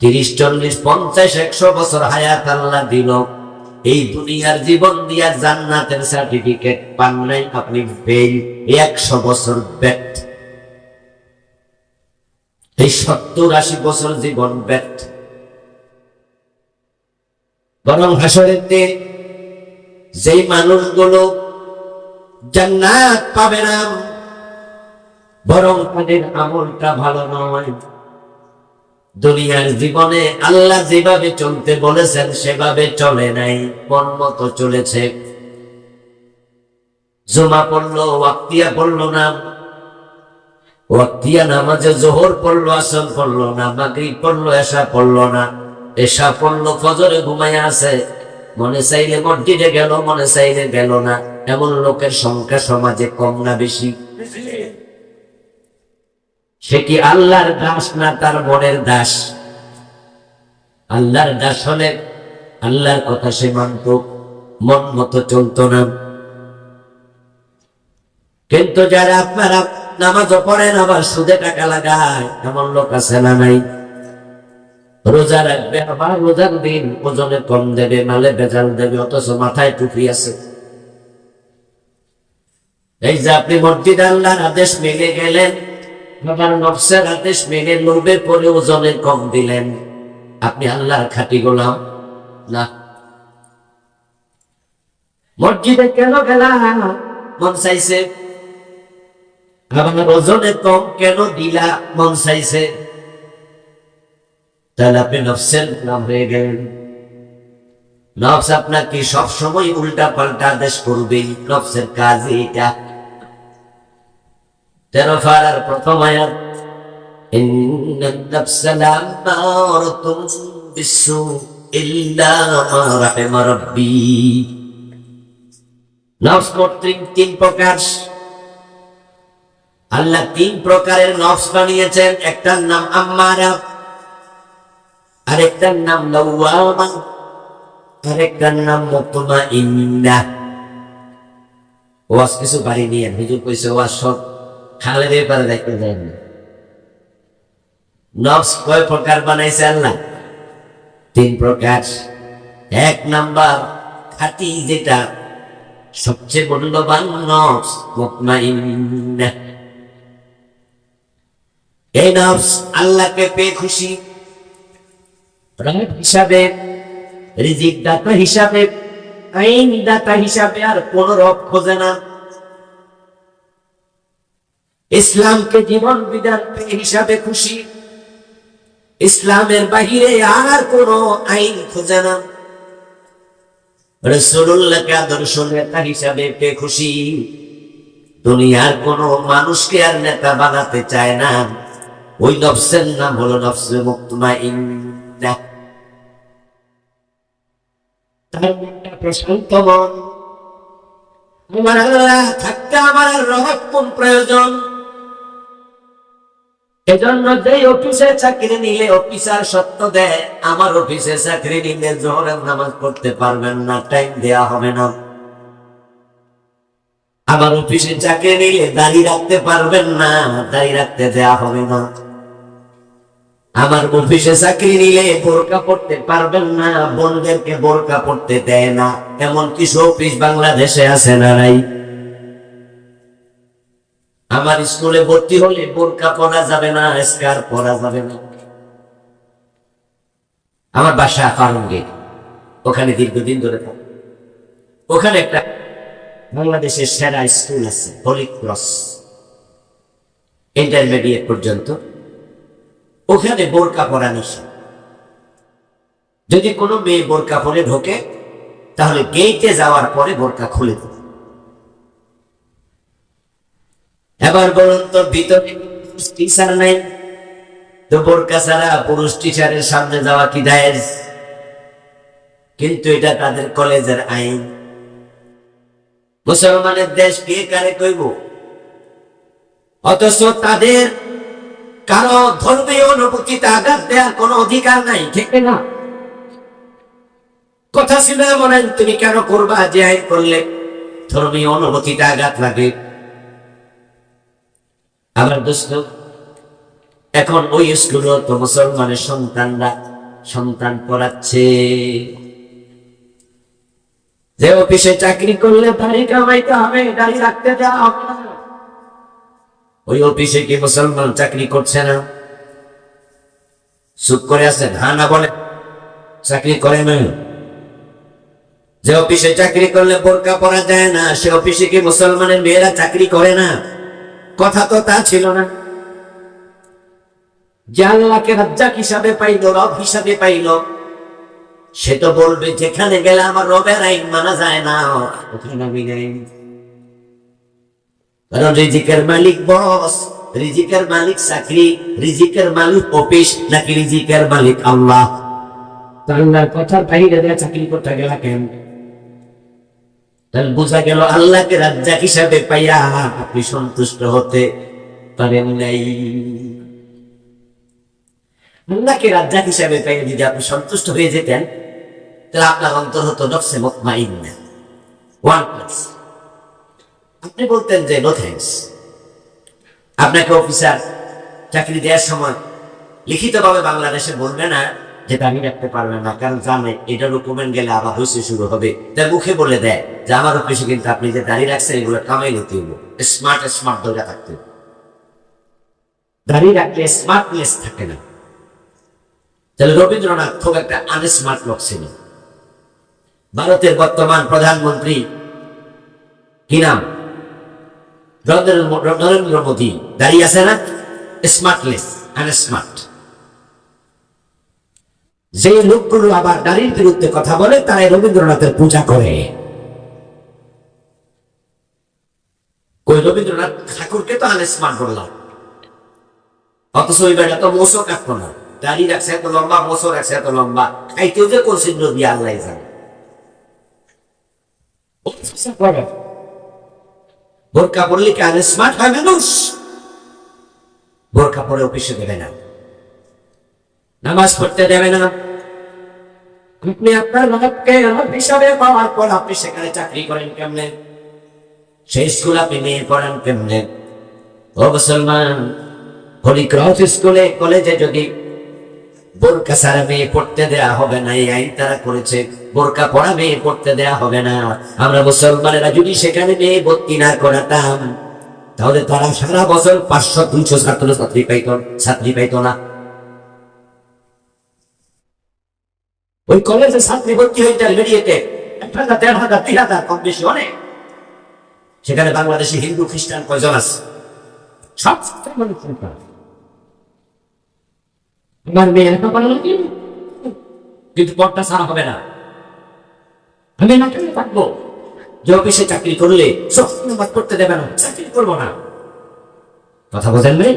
তিরিশ, চল্লিশ, পঞ্চাশ, একশো বছর হায়াত আল্লাহ দিল। এই দুনিয়ার জীবন দিয়া জান্নাতের সার্টিফিকেট পান নাই আপনি ফেল একশো বছর ব্যর্থ। এই সত্তর আশি বছর জীবন ব্যর্থ। বরং হাসরেতে যেই মানুষগুলো জান্নাত পাবে না, বরং তাদের আমলটা ভালো নয়। দুনিয়ার জীবনে আল্লাহ যেভাবে চলতে বলেছেন, সেভাবে চলে নাই, মন মতো চলেছে। জমা পড়ল, ওয়াক্তিয়া পড়ল না। ওয়াক্তিয়া নামাজে জোহর পড়ল আসন পড়ল না। মাগরিব পড়ল এসা পড়ল না। এসা পড়ল, ফজরে ঘুমাইয়া আছে। মনে চাইলে মসজিদে গেল, মনে চাইলে গেল না। এমন লোকের সংখ্যা সমাজে কম না বেশি। সে কি আল্লাহর দাস না তার মনের দাস? আল্লাহর দাস হলে আল্লাহর কথা সে মানত মন মতো চলতো না। কিন্তু যারা আপনারা নামাজও পড়েন, আবার সুদে টাকা লাগায়, এমন লোক আছে না নাই? রোজা রাখবে, আবার রোজার দিন ওজনে কম দেবে, মালে বেজাল দেবে, অথচ মাথায় টুপি আছে। এই যে আপনি মসজিদ আল্লাহর আদেশ মেনে গেলেন নফসের আদেশ মেনে লোভে পরে ওজনে কম দিলেন। আপনি আল্লাহর খাটি গোলাম। না। মসজিদে কেন মন চাইছে। আবার ওজনে কম কেন দিলা? মন চাইছে। তাহলে আপনি নফসের নাম হয়ে গেলেন। নফস আপনাকে সবসময় উল্টা পাল্টা আদেশ করবে। নফসের কাজ এটা তেরো ফারার প্রথম আয়াত তিন প্রকার। আল্লাহ তিন প্রকারের নফস বানিয়েছেন, একটার নাম আম্মারা, আরেকটার নাম লওয়ামা, আরেকটার নাম মতমা ইন্না ওয়াজ কিছু বাড়ি নিয়ে, হুজুর কইছে, ওয়াজ সব খালের ব্যাপারে দেখতে যায়নি। নফস কয় প্রকার বানাইছে আল্লাহ? তিন প্রকার। এক নাম্বার, খাঁটি যেটা সবচেয়ে মূল্যবান নফস এই নফস আল্লাহকে পেয়ে খুশি। হিসাবে, রিজিক দাতা হিসাবে, আইন দাতা হিসাবে আর কোন রব খোঁজে না। ইসলামকে জীবন বিধান হিসাবে খুশি। ইসলামের বাহিরে আর কোন আইন খোঁজে না। রসুল্লাহকে আদর্শ নেতা হিসাবে খুশি? দুনিয়ার কোন মানুষকে আর নেতা বানাতে চায় না। ওই নফসের নাম হলো নফসে মুক্তমা ইন্দা তার মনটা প্রশান্ত মন। আমার আল্লাহ থাকতে আমার আর কোন প্রয়োজন? এজন্য যে অফিসে চাকরি নিলে অফিসার সত্য দেয়, আমার অফিসে চাকরি নিলে জোহরের নামাজ পড়তে পারবেন না টাইম দেয়া হবে না। আমার অফিসে চাকরি নিলে দাড়ি রাখতে পারবেন না দাঁড়িয়ে রাখতে দেয়া হবে না। আমার অফিসে চাকরি নিলে বোরকা পড়তে পারবেন না, বোনদেরকে বোরকা পড়তে দেয় না এমন কিছু অফিস বাংলাদেশে আছে না নাই। আমার স্কুলে ভর্তি হলে বোরকা পরা যাবে না, স্কার পরা যাবে না। আমার বাসা ফারুঙ্গে, ওখানে দীর্ঘদিন ধরে থাকি। ওখানে একটা বাংলাদেশের সেরা স্কুল আছে হলি ক্রস ইন্টারমিডিয়েট পর্যন্ত। ওখানে বোরকা পরা নিষেধ যদি কোনো মেয়ে বোরকা পরে ঢোকে, তাহলে গেইটে যাওয়ার পরে বোরকা খুলে দেবে এবার বলুন তো, ভিতরে টিচার নাই? তো বোরকা পুরুষ টিচারের সামনে যাওয়া কি দায়ের? কিন্তু এটা তাদের কলেজের আইন। মুসলমানের দেশ কে কারে কইব? অথচ তাদের কারও ধর্মীয় অনুভূতিতে আঘাত দেওয়ার কোনো অধিকার নাই, ঠিক না? কথা ছিল মনে তুমি কেন করবা যে আইন করলে? ধর্মীয় অনুভূতিতে আঘাত লাগে আবার দোস্ত, এখন ওই স্কুলও তো মুসলমানের সন্তানরা সন্তান পড়াচ্ছে। যে অফিসে চাকরি করলে দাড়ি কামাইতে হবে দাড়ি রাখতে দেওয়া না। ওই অফিসে কি মুসলমান চাকরি করছে না? চুপ করে আছে হ্যাঁ না বলে চাকরি করে না। যে অফিসে চাকরি করলে বোরকা পরা যায় না, সে অফিসে কি মুসলমানের মেয়েরা চাকরি করে না? কথা তো তা ছিল না। আল্লাহকে রাজ্জাক হিসাবে পাইল, রব হিসাবে পাইল, সে তো বলবে, যেখানে গেলে আমার রবের আইন মানা যায় না। কারণ রিজিকের মালিক বস, রিজিকের মালিক চাকরি, রিজিকের মালিক অফিস, নাকি রিজিকের মালিক আল্লাহ। আল্লাহর কথার বাইরে চাকরি করতে গেলা কেন তাহলে বোঝা গেল আল্লাহকে রাজ্জাক হিসাবে পাইয়া আপনি সন্তুষ্ট হতে পারেন নাই। আল্লাহকে রাজ্জাক হিসাবে পাইয়া যদি আপনি সন্তুষ্ট হয়ে যেতেন, তাহলে আপনার অন্তর হতো নকশে মুতমাইন। ওয়ান প্লাস আপনি বলতেন যে নো থ্যাংকস আপনাকে অফিসার চাকরি দেওয়ার সময় লিখিতভাবে বাংলাদেশে বলবে না যে দাঁড়িয়ে রাখতে পারবে না। কারণ জানে এটা গেলে আবার হইসে শুরু হবে। মুখে বলে দেয় যে, আমার অফিসে কিন্তু আপনি যে দাঁড়িয়ে রাখছেন, এগুলো কামাই নিতে স্মার্ট স্মার্ট থাকতে দাঁড়িয়ে রাখলে স্মার্টনেস থাকে না। তাহলে রবীন্দ্রনাথ খুব একটা আনস্মার্ট লোক ছিল ভারতের বর্তমান প্রধানমন্ত্রী কি নাম? নরেন্দ্র নরেন্দ্র মোদী। দাঁড়িয়ে আছে না? স্মার্টলেস আনস্মার্ট যে লোকগুলো আবার নারীর বিরুদ্ধে কথা বলে, তারাই রবীন্দ্রনাথের পূজা করে। রবীন্দ্রনাথ ঠাকুরকে তো আনস্মার্ট বললাম অথচ ওই বেটা তো কাটতো না। দাড়ি রাখছে এত লম্বা মোসো রাখছে এত লম্বা। খাইতেও যে কোন চিহ্ন আল্লাহ জানে। বোরকা পড়লে কি আনে স্মার্ট হয় মানুষ? বোরকা পরে অফিসে দেবে না। নামাজ পড়তে দেবে না। আপনি আপনার রবকে রব হিসাবে পাওয়ার পর আপনি সেখানে চাকরি করেন কেমনে? সেই স্কুল আপনি মেয়ে পড়ান কেমনে? ও মুসলমান হলি ক্রস স্কুলে, কলেজে যদি বোরকা সারা মেয়ে পড়তে দেয়া হবে না, এই আইন তারা করেছে। বোরকা পড়া মেয়ে পড়তে দেয়া হবে না। আমরা মুসলমানেরা যদি সেখানে মেয়ে ভর্তি না করাতাম, তাহলে তারা সারা বছর পাঁচশো, দুইশো ছাত্র ছাত্রী পাইত ছাত্রী পাইত না। ওই কলেজে ছাত্রী ভর্তি হইতে বেরিয়েতে। এক হাজার দেড় হাজার, তিন হাজার, কম বেশি অনেক। সেখানে বাংলাদেশে, হিন্দু, খ্রিস্টান কয়জন আছে? সব আমার মেয়ে কিন্তু পড়টা সারা হবে না। আমি না কেন থাকব। যে অফিসে চাকরি করলে সব করতে দেবে না, চাকরি করব না। কথা বোঝেন নেই?